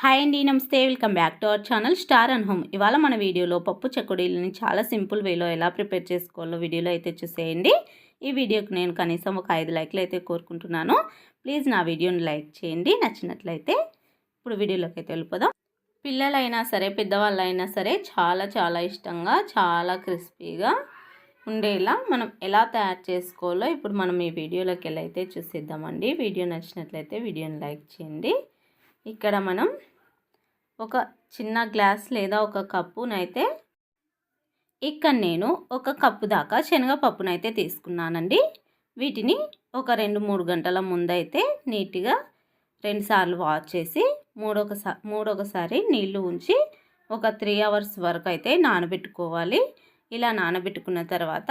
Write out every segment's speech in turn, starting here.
Hi అండి నమస్తే. Welcome back to our channel star and home. ఇవాళ మన వీడియోలో పప్పు చెక్కుడీలని చాలా సింపుల్ వేలో ఎలా ప్రిపేర్ చేసుకోవాలో వీడియోలో అయితే చూసేయండి. ఈ వీడియోకి నేను కనీసం ఒక ఐదు లైక్లు అయితే కోరుకుంటున్నాను. ప్లీజ్ నా వీడియోని లైక్ చేయండి నచ్చినట్లయితే. ఇప్పుడు వీడియోలోకి అయితే వెళ్ళిపోదాం. పిల్లలైనా సరే పెద్దవాళ్ళైనా సరే చాలా చాలా ఇష్టంగా చాలా క్రిస్పీగా ఉండేలా మనం ఎలా తయారు చేసుకోవాలో ఇప్పుడు మనం ఈ వీడియోలోకి వెళ్ళి అయితే చూసేద్దామండి. వీడియో నచ్చినట్లయితే వీడియోని లైక్ చేయండి. ఇక్కడ మనం ఒక చిన్న గ్లాస్ లేదా ఒక కప్పునైతే ఇక్కడ నేను ఒక కప్పు దాకా శనగపప్పునైతే తీసుకున్నానండి. వీటిని ఒక రెండు మూడు గంటల ముందైతే నీట్గా రెండుసార్లు వాష్ చేసి మూడొకసారి మూడొకసారి నీళ్ళు ఉంచి ఒక త్రీ అవర్స్ వరకు అయితే నానబెట్టుకోవాలి. ఇలా నానబెట్టుకున్న తర్వాత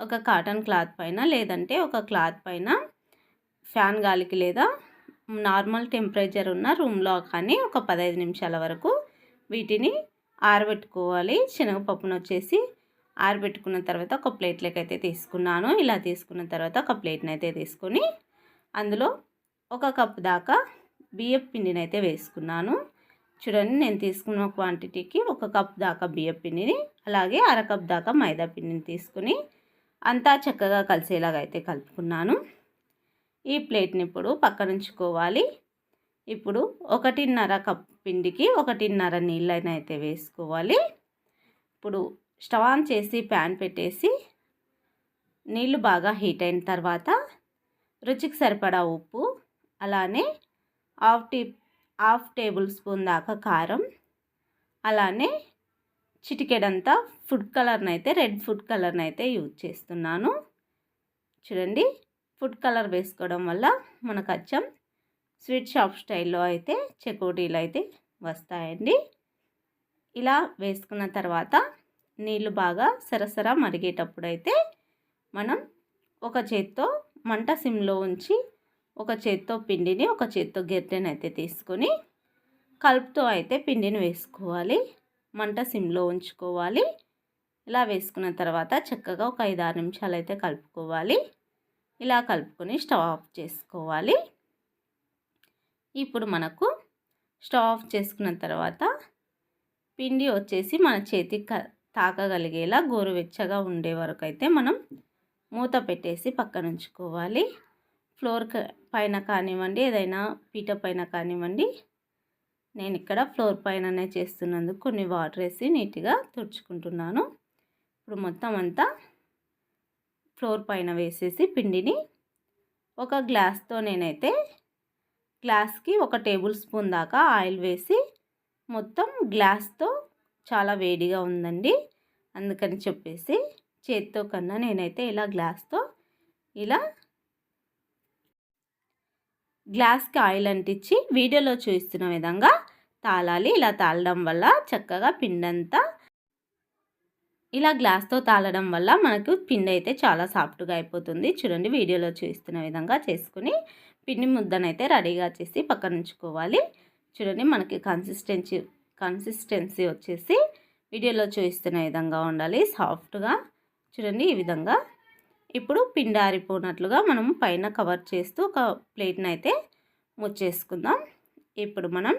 ఒక కాటన్ క్లాత్ పైన లేదంటే ఒక క్లాత్ పైన ఫ్యాన్ గాలికి లేదా నార్మల్ టెంపరేచర్ ఉన్న రూమ్లో కానీ ఒక పదహైదు నిమిషాల వరకు వీటిని ఆరబెట్టుకోవాలి. శనగపప్పును వచ్చేసి ఆరబెట్టుకున్న తర్వాత ఒక ప్లేట్లోకి అయితే తీసుకున్నాను. ఇలా తీసుకున్న తర్వాత ఒక ప్లేట్ని అయితే తీసుకొని అందులో ఒక కప్ దాకా బియ్యపు పిండిని అయితే వేసుకున్నాను. చూడండి నేను తీసుకున్న క్వాంటిటీకి ఒక కప్ దాకా బియ్యం పిండిని అలాగే అర కప్ దాకా మైదా పిండిని తీసుకుని అంతా చక్కగా కలిసేలాగా అయితే కలుపుకున్నాను. ఈ ప్లేట్ని ఇప్పుడు పక్కనుంచుకోవాలి. ఇప్పుడు ఒకటిన్నర కప్ పిండికి ఒకటిన్నర నీళ్ళనైతే అయితే వేసుకోవాలి. ఇప్పుడు స్టవ్ ఆన్ చేసి ప్యాన్ పెట్టేసి నీళ్ళు బాగా హీట్ అయిన తర్వాత రుచికి సరిపడా ఉప్పు అలానే half tea half tablespoon దాకా కారం అలానే చిటికెడంతా ఫుడ్ కలర్ని అయితే రెడ్ ఫుడ్ కలర్ని అయితే యూజ్ చేస్తున్నాను. చూడండి ఫుడ్ కలర్ వేసుకోవడం వల్ల మనకు అచ్చం స్వీట్ షాప్ స్టైల్లో అయితే చెకోటీలు అయితే వస్తాయండి. ఇలా వేసుకున్న తర్వాత నీళ్ళు బాగా సరసర మరిగేటప్పుడు అయితే మనం ఒక చేత్తో మంట సిమ్లో ఉంచి ఒక చేత్తో పిండిని ఒక చేత్తో గెట్టెని అయితే తీసుకొని కలుపుతో అయితే పిండిని వేసుకోవాలి. మంట సిమ్లో ఉంచుకోవాలి. ఇలా వేసుకున్న తర్వాత చక్కగా ఒక ఐదు ఆరు నిమిషాలు అయితే కలుపుకోవాలి. ఇలా కలుపుకొని స్టవ్ ఆఫ్ చేసుకోవాలి. ఇప్పుడు మనకు స్టవ్ ఆఫ్ చేసుకున్న తర్వాత పిండి వచ్చేసి మన చేతికి తాకగలిగేలా గోరువెచ్చగా ఉండే వరకు అయితే మనం మూత పెట్టేసి పక్కన ఉంచుకోవాలి. ఫ్లోర్ పైన కానివ్వండి ఏదైనా పీట పైన కానివ్వండి నేను ఇక్కడ ఫ్లోర్ పైననే చేస్తున్నందుకు కొన్ని వాటర్ వేసి నీట్గా తుడుచుకుంటున్నాను. ఇప్పుడు మొత్తం అంతా ఫ్లోర్ పైన వేసేసి పిండిని ఒక గ్లాస్తో నేనైతే గ్లాస్కి ఒక టేబుల్ స్పూన్ దాకా ఆయిల్ వేసి మొత్తం గ్లాస్తో చాలా వేడిగా ఉందండి. అందుకని చెప్పేసి చేత్తో కన్నా నేనైతే ఇలా గ్లాస్తో ఇలా గ్లాస్కి ఆయిల్ అంటించి వీడియోలో చూస్తున్న విధంగా తాళాలి ఇలా తాళడం వల్ల చక్కగా పిండంతా ఇలా గ్లాస్తో తాళడం వల్ల మనకు పిండి అయితే చాలా సాఫ్ట్గా అయిపోతుంది. చూడండి వీడియోలో చూస్తున్న విధంగా చేసుకుని పిండి ముద్దనైతే రెడీగా చేసి పక్కన ఉంచుకోవాలి చూడండి మనకి కన్సిస్టెన్సీ కన్సిస్టెన్సీ వచ్చేసి వీడియోలో చూస్తున్న విధంగా ఉండాలి సాఫ్ట్గా. చూడండి ఈ విధంగా. ఇప్పుడు పిండి ఆరిపోయినట్లుగా మనం పైన కవర్ చేస్తూ ఒక ప్లేట్ని అయితే ముచ్చేసుకుందాం. ఇప్పుడు మనం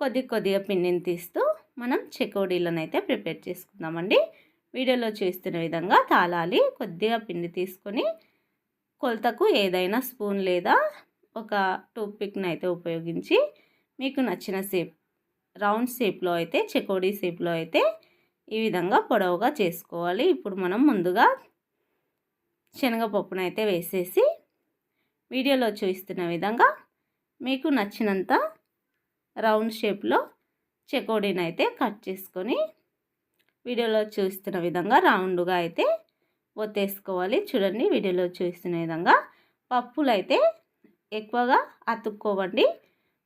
కొద్ది కొద్దిగా పిండిని తీస్తూ మనం చెకోడీలను అయితే ప్రిపేర్ చేసుకుందామండి. వీడియోలో చూస్తున్న విధంగా తాళాలి. కొద్దిగా పిండి తీసుకొని కొలతకు ఏదైనా స్పూన్ లేదా ఒక టూత్ పిక్ని అయితే ఉపయోగించి మీకు నచ్చిన షేప్ రౌండ్ షేప్లో అయితే చెకోడీ షేప్లో అయితే ఈ విధంగా పొడవుగా చేసుకోవాలి. ఇప్పుడు మనం ముందుగా శనగపప్పును అయితే వేసేసి వీడియోలో చూస్తున్న విధంగా మీకు నచ్చినంత రౌండ్ షేప్లో చెకోడీని అయితే కట్ చేసుకొని వీడియోలో చూస్తున్న విధంగా రౌండ్గా అయితే ఒత్తేసుకోవాలి. చూడండి వీడియోలో చూస్తున్న విధంగా పప్పులు అయితే ఎక్కువగా అతుక్కోవండి.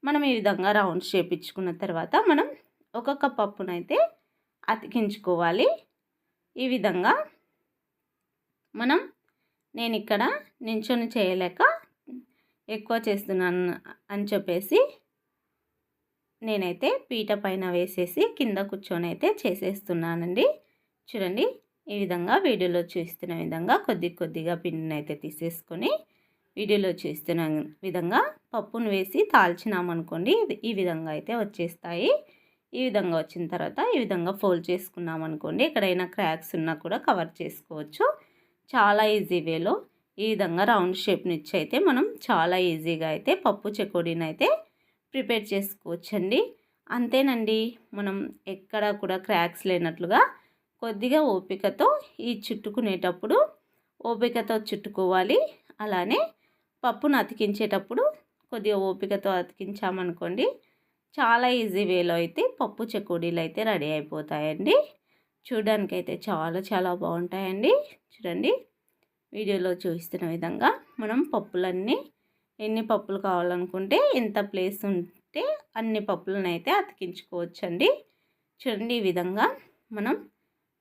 మనం ఈ విధంగా రౌండ్ షేప్ ఇచ్చుకున్న తర్వాత మనం ఒక్కొక్క పప్పునైతే అతికించుకోవాలి. ఈ విధంగా మనం నేను ఇక్కడ నించొని చేయలేక ఎక్కువ చేస్తున్నాను అని చెప్పేసి నేనైతే పీట పైన వేసేసి కింద కూర్చొని అయితే చేసేస్తున్నానండి. చూడండి ఈ విధంగా వీడియోలో చూస్తున్న విధంగా కొద్ది కొద్దిగా పిండిని అయితే తీసేసుకొని వీడియోలో చూస్తున్న విధంగా పప్పును వేసి తాల్చినామనుకోండి ఇది ఈ విధంగా అయితే వచ్చేస్తాయి. ఈ విధంగా వచ్చిన తర్వాత ఈ విధంగా ఫోల్డ్ చేసుకున్నాం అనుకోండి ఎక్కడైనా క్రాక్స్ ఉన్నా కూడా కవర్ చేసుకోవచ్చు. చాలా ఈజీ వేలో ఈ విధంగా రౌండ్ షేప్ని ఇచ్చి అయితే మనం చాలా ఈజీగా అయితే పప్పు చెకోడీని అయితే ప్రిపేర్ చేసుకోవచ్చండి. అంతేనండి మనం ఎక్కడ కూడా క్రాక్స్ లేనట్లుగా కొద్దిగా ఓపికతో ఈ చుట్టుకునేటప్పుడు ఓపికతో చుట్టుకోవాలి. అలానే పప్పును అతికించేటప్పుడు కొద్దిగా ఓపికతో అతికించామనుకోండి చాలా ఈజీ వేలో అయితే పప్పు చెకోడీలు అయితే రెడీ అయిపోతాయండి. చూడడానికి అయితే చాలా చాలా బాగుంటాయండి. చూడండి వీడియోలో చూపిస్తున్న విధంగా మనం పప్పులన్నీ ఎన్ని పప్పులు కావాలనుకుంటే ఎంత ప్లేస్ ఉంటే అన్ని పప్పులను అయితే అతికించుకోవచ్చండి. చూడండి ఈ విధంగా మనం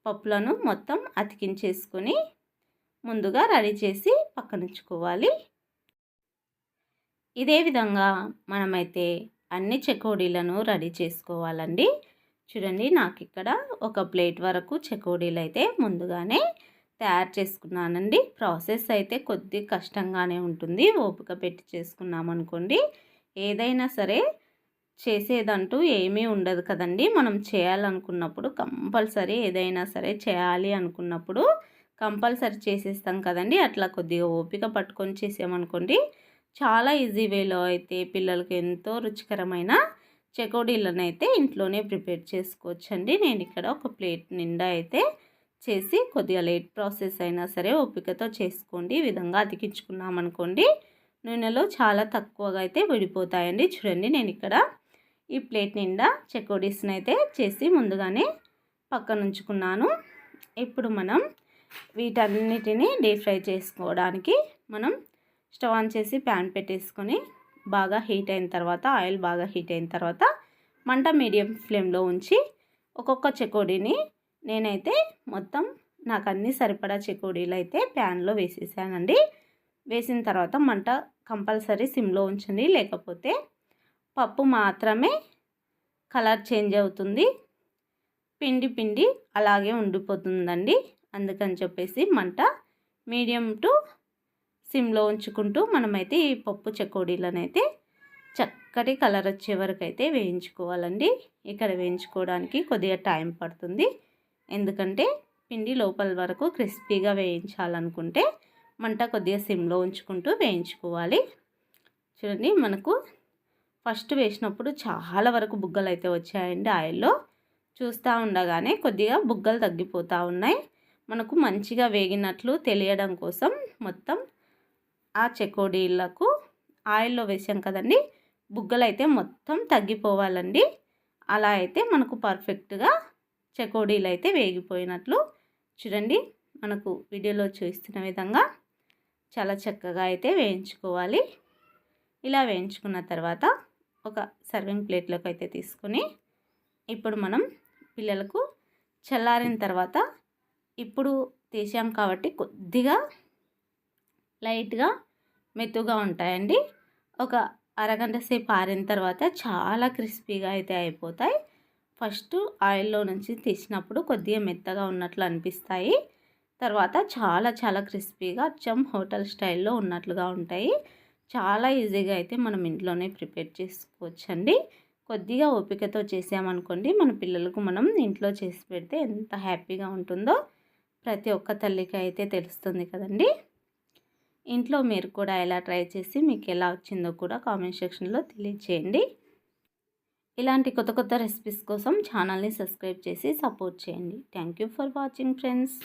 పప్పులను మొత్తం అతికించేసుకొని ముందుగా రెడీ చేసి పక్కనుంచుకోవాలి. ఇదే విధంగా మనమైతే అన్ని చెకోడీలను రెడీ చేసుకోవాలండి. చూడండి నాకు ఇక్కడ ఒక ప్లేట్ వరకు చెకోడీలు అయితే ముందుగానే తయారు చేసుకున్నానండి. ప్రాసెస్ అయితే కొద్ది కష్టంగానే ఉంటుంది. ఓపిక పెట్టి చేసుకున్నాం అనుకోండి. ఏదైనా సరే చేసేదంటూ ఏమీ ఉండదు కదండి. మనం చేయాలనుకున్నప్పుడు కంపల్సరీ ఏదైనా సరే చేయాలి అనుకున్నప్పుడు కంపల్సరీ చేసేస్తాం కదండి. అట్లా కొద్దిగా ఓపిక పట్టుకొని చేసామనుకోండి చాలా ఈజీ వేలో అయితే పిల్లలకి ఎంతో రుచికరమైన చెకోడీలను అయితే ఇంట్లోనే ప్రిపేర్ చేసుకోవచ్చండి. నేను ఇక్కడ ఒక ప్లేట్ నిండా అయితే చేసి కొద్దిగా లేట్ ప్రాసెస్ అయినా సరే ఓపికతో చేసుకోండి. ఈ విధంగా అతికించుకున్నామనుకోండి నూనెలో చాలా తక్కువగా అయితే విడిపోతాయండి. చూడండి నేను ఇక్కడ ఈ ప్లేట్ నిండా చెకోడీస్ని అయితే చేసి ముందుగానే పక్కన ఉంచుకున్నాను. ఇప్పుడు మనం వీటన్నిటిని డీప్ ఫ్రై చేసుకోవడానికి మనం స్టవ్ ఆన్ చేసి ప్యాన్ పెట్టేసుకొని బాగా హీట్ అయిన తర్వాత ఆయిల్ బాగా హీట్ అయిన తర్వాత మంట మీడియం ఫ్లేమ్లో ఉంచి ఒక్కొక్క చెకోడీని నేనైతే మొత్తం నాకు అన్ని సరిపడా చెకోడీలు అయితే ప్యాన్లో వేసేసానండి. వేసిన తర్వాత మంట కంపల్సరీ సిమ్లో ఉంచండి. లేకపోతే పప్పు మాత్రమే కలర్ చేంజ్ అవుతుంది. పిండి పిండి అలాగే ఉండిపోతుందండి. అందుకని చెప్పేసి మంట మీడియం టు సిమ్లో ఉంచుకుంటూ మనమైతే ఈ పప్పు చెకోడీలను అయితే చక్కటి కలర్ వచ్చే వరకు అయితే వేయించుకోవాలండి. ఇక్కడ వేయించుకోవడానికి కొద్దిగా టైం పడుతుంది. ఎందుకంటే పిండి లోపల వరకు క్రిస్పీగా వేయించాలనుకుంటే మంట కొద్దిగా సిమ్లో ఉంచుకుంటూ వేయించుకోవాలి. చూడండి మనకు ఫస్ట్ వేసినప్పుడు చాలా వరకు బుగ్గలు అయితే వచ్చాయండి ఆయిల్లో. చూస్తూ ఉండగానే కొద్దిగా బుగ్గలు తగ్గిపోతూ ఉన్నాయి. మనకు మంచిగా వేగినట్లు తెలియడం కోసం మొత్తం ఆ చెకోడీలకు ఆయిల్లో వేసాం కదండి బుగ్గలు అయితే మొత్తం తగ్గిపోవాలండి. అలా అయితే మనకు పర్ఫెక్ట్గా చెకోడీలు అయితే వేగిపోయినట్లు చూడండి. మనకు వీడియోలో చూస్తున్న విధంగా చాలా చక్కగా అయితే వేయించుకోవాలి. ఇలా వేయించుకున్న తర్వాత ఒక సర్వింగ్ ప్లేట్లోకి అయితే తీసుకొని ఇప్పుడు మనం పిల్లలకు చల్లారిన తర్వాత ఇప్పుడు తీసాం కాబట్టి కొద్దిగా లైట్గా మెత్తుగా ఉంటాయండి. ఒక అరగంట సేపు ఆరిన తర్వాత చాలా క్రిస్పీగా అయితే అయిపోతాయి. ఫస్ట్ ఆయిల్లో నుంచి తీసినప్పుడు కొద్దిగా మెత్తగా ఉన్నట్లు అనిపిస్తాయి. తర్వాత చాలా చాలా క్రిస్పీగా అచ్చం హోటల్ స్టైల్లో ఉన్నట్లుగా ఉంటాయి. చాలా ఈజీగా అయితే మనం ఇంట్లోనే ప్రిపేర్ చేసుకోవచ్చండి. కొద్దిగా ఓపికతో చేసామనుకోండి మన పిల్లలకు మనం ఇంట్లో చేసి పెడితే ఎంత హ్యాపీగా ఉంటుందో ప్రతి ఒక్క తల్లికి అయితే తెలుస్తుంది కదండి. ఇంట్లో మీరు కూడా ఎలా ట్రై చేసి మీకు ఎలా వచ్చిందో కూడా కామెంట్ సెక్షన్లో తెలియచేయండి. ఇలాంటి కొత్త కొత్త రెసిపీస్ కోసం ఛానల్ని సబ్స్క్రైబ్ చేసి సపోర్ట్ చేయండి. Thank you for watching friends